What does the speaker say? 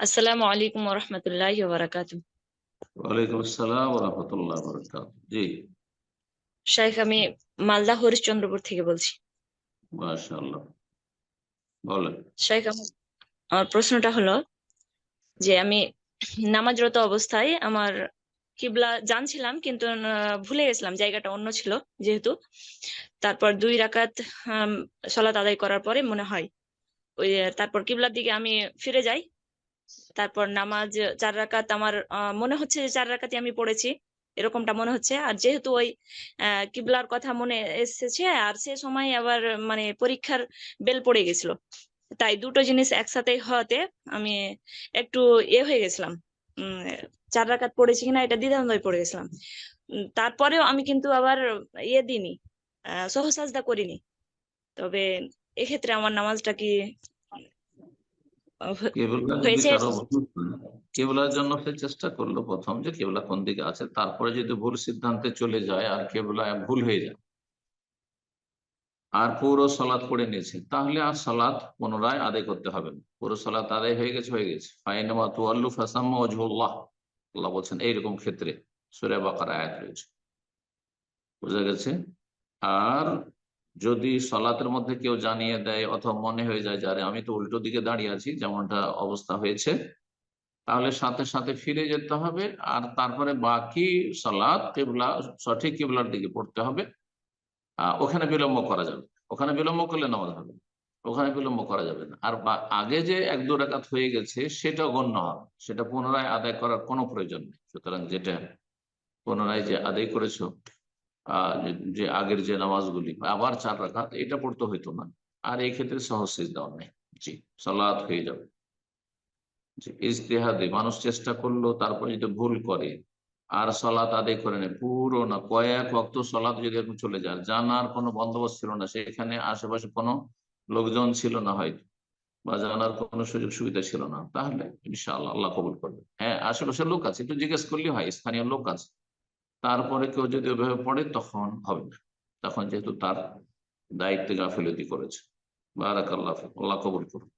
আসসালামু আলাইকুম রহমতুল্লাহ বারাকাতু ওয়ালাইকুম আসসালাম রহমতুল্লাহ বরকাত জি। শাইখ আমি মালদা হরিশ্চন্দ্রপুর থেকে বলছি। মাশাআল্লাহ। বলেন। শাইখ আমার প্রশ্নটা হলো যে আমি নামাজরত অবস্থায় আমার কিবলা জানছিলাম কিন্তু ভুলে গেছিলাম জায়গাটা অন্য ছিল যেহেতু। তারপর দুই রাকাত সলাত আদায় করার পরে মনে হয় ওই তারপর কিবলার দিকে আমি ফিরে যাই। তারপর নামাজ, চার রাকাত আমার মনে হচ্ছে যে চার রাকাতই আমি পড়েছি, এরকমটা মনে হচ্ছে। আর যেহেতু ওই কিবলার কথা মনে এসেছে, আর সে সময় আবার মানে পরীক্ষার বেল পড়ে গেছিল। তাই দুটো জিনিস একসাথে হওয়াতে আমি একটু এ হয়ে গেছিলাম। চার রাকাত পড়েছি কিনা এটা দ্বিধাদ্বন্দ্বে পড়ে গেছিলাম। তারপরেও আমি কিন্তু আবার ইয়ে দিইনি সহসাজদা করিনি। তবে এক্ষেত্রে আমার নামাজটা কি আহ, কেবলা যদি হয়েছে কারও ভুল কেবলার জন্য সে চেষ্টা করল প্রথম যে কেবলা কোন দিকে আছে তারপরে যদি ভুল সিদ্ধান্তে চলে যায় আর কেবলা ভুল হয়ে যায়। আর পুরো সলাৎ পড়ে নিয়েছে তাহলে আর সলাৎ পুনরায় আদায় করতে হবে না। পুরো সলাৎ আদায় হয়ে গেছে হয়ে গেছে। ফাইনামা তুয়াল্লু ফাসাম্মা আল্লাহ বলছেন এইরকম ক্ষেত্রে সুরে বাকার আয়াত রয়েছে। বুঝা গেছে? আর যদি সলাতের মধ্যে কেউ জানিয়ে দেয় অথবা মনে হয়ে যায় যারে আমি তো উল্টো দিকে দাঁড়িয়ে আছি, যেমনটা অবস্থা হয়েছে, তাহলে সাথে সাথে ফিরে যেতে হবে আর তারপরে বাকি সলাৎ কেবলা, সঠিক কেবলার দিকে পড়তে হবে। ওখানে বিলম্ব করা যাবে ওখানে বিলম্ব করলে নামাজ হবে ওখানে বিলম্ব করা যাবে না। আর আগে যে এক দু রাকাত হয়ে গেছে সেটা গণ্য হবে সেটা পুনরায় আদায় করার কোনো প্রয়োজন নেই। সুতরাং যেটা পুনরায় যে আদায় করেছ যে- আগের যে নামাজগুলি, আবার চার রাখাত এটা পড়তে হইতো না। আর এই ক্ষেত্রে সহজ দেওয়া নেই। জি, সালাত হয়ে যাবে। ইজতেহাদে মানুষ চেষ্টা করল তারপর যদি ভুল করে, আর সলাত আদায় করে নেয়, পুরো না, কয়েক ভক্ত সলাত যদি এরকম চলে যায় জানার কোনো বন্দোবস্ত ছিল না। সেখানে আশেপাশে কোনো লোকজন ছিল না হয়তো, বা জানার কোনো সুযোগ সুবিধা ছিল না। তাহলে ইনশাআল্লাহ আল্লাহ কবুল করবে। হ্যাঁ আশেপাশে লোক আছে, একটু জিজ্ঞেস করলে হয়, স্থানীয় লোক আছে। তারপরে কেউ যদি ওইভাবে পড়ে, তখন হবে না। তখন যেহেতু তার দায়িত্বে গাফিলতি করেছে। বারাক আল্লাহ আল্লাহ কবুল করুন